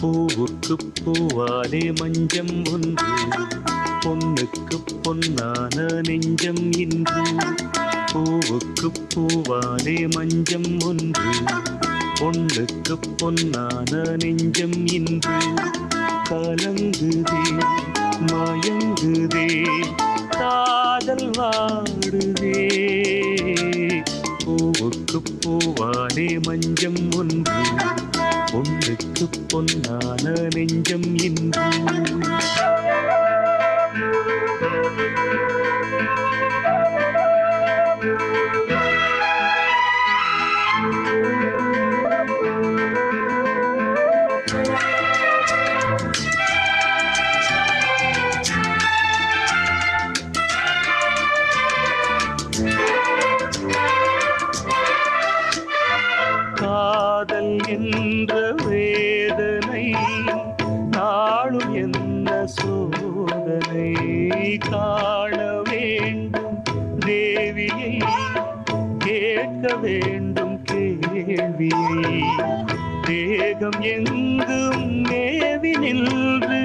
பூவுக்கு பூவாலே மஞ்சம் ஒன்று பொண்ணுக்கு பொன்னான நெஞ்சம் இன்று. பூவுக்கு பூவாலே மஞ்சம் ஒன்று பொண்ணுக்கு பொன்னான நெஞ்சம் இன்று. கலங்குதே மயங்குதே காதல் வா. பூவுக்கு பூவாலே மஞ்சம் ஒன்று பொண்ணுக்கு பொன்னான நெஞ்சம் இன்று Thank you. வாழும் என்ன சோதனை காண வேண்டும்? தேவியை கேட்க வேண்டும் கேள்வியை. தேகம் எங்கும் மேவி நின்று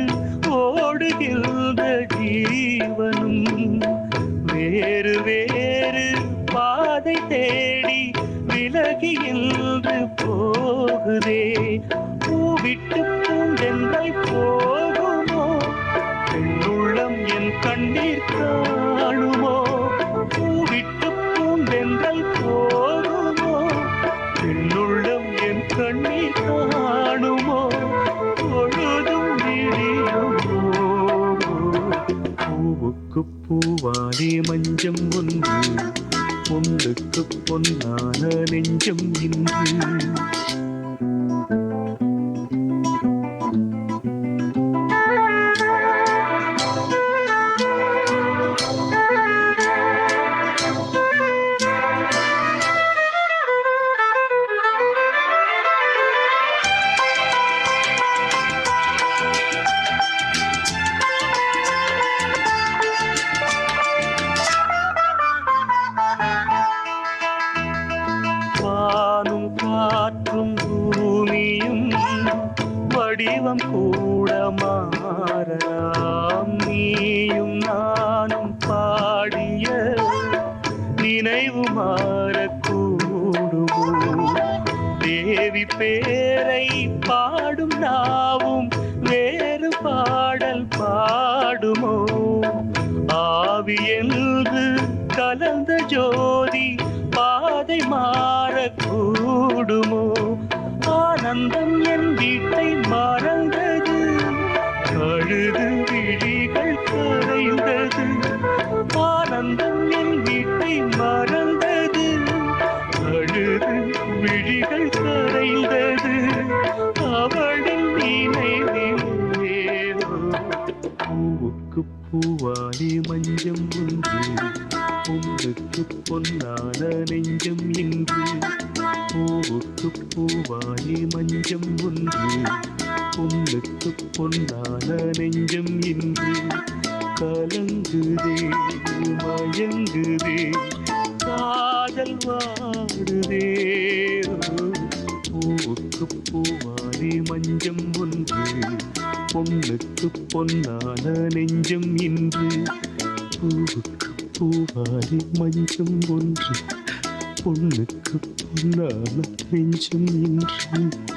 ஓடுகின்ற ஜீவனும் வேறு வேறு பாதை தேடி விலகி என்று போகுதே. பூவிட்டு பூந்தென்றை போ உள்ளம் என் கண்ணீர் காணுமோ? பூவிட்டு பூந்தென்றல் போகுமோ பெண்ணுள்ளம் என் கண்ணீர் காணுமோ? பொழுதும் விடியுமோ பூவுக்கு பூவாலே மஞ்சம் ஒன்று பொண்ணுக்கு பொன்னான நெஞ்சம் இன்று. வடிவம் கூட மாறலாம். நீயும் நானும் பாடிய நினைவு மாறக்கூடுமோ? தேவி பேரை பாடும் நாவும் வேறு பாடல் பாடுமோ? ஆவி என்று கலந்த ஜோதி பாதை மாறக்கூடுமோ? ஆனந்தம் என் வீட்டை மறந்தது. அழுது விழிகள் கரைந்தது. ஆனந்தம் என் வீட்டை மறந்தது. அழுது விழிகள் கரைந்தது. அவளின் நினைவிலே பூவுக்கு பூவாலே மஞ்சம் ஒன்று பொண்ணுக்கு பொன்னான நெஞ்சம் இன்று. பூவுக்கு பூவாலே மஞ்சம் ஒன்று. பொண்ணுக்கு பொன்னான நெஞ்சம் இன்று. கலங்குதே மயங்குதே காதல் வாடுதே. பூவுக்கு பூவாலே மஞ்சம் ஒன்று. பொண்ணுக்கு பொன்னான நெஞ்சம் இன்று. பூவுக்கு பூவாரி மஞ்சம் ஒன்று. பொண்ணுக்கு பொன்னான நெஞ்சம் இன்று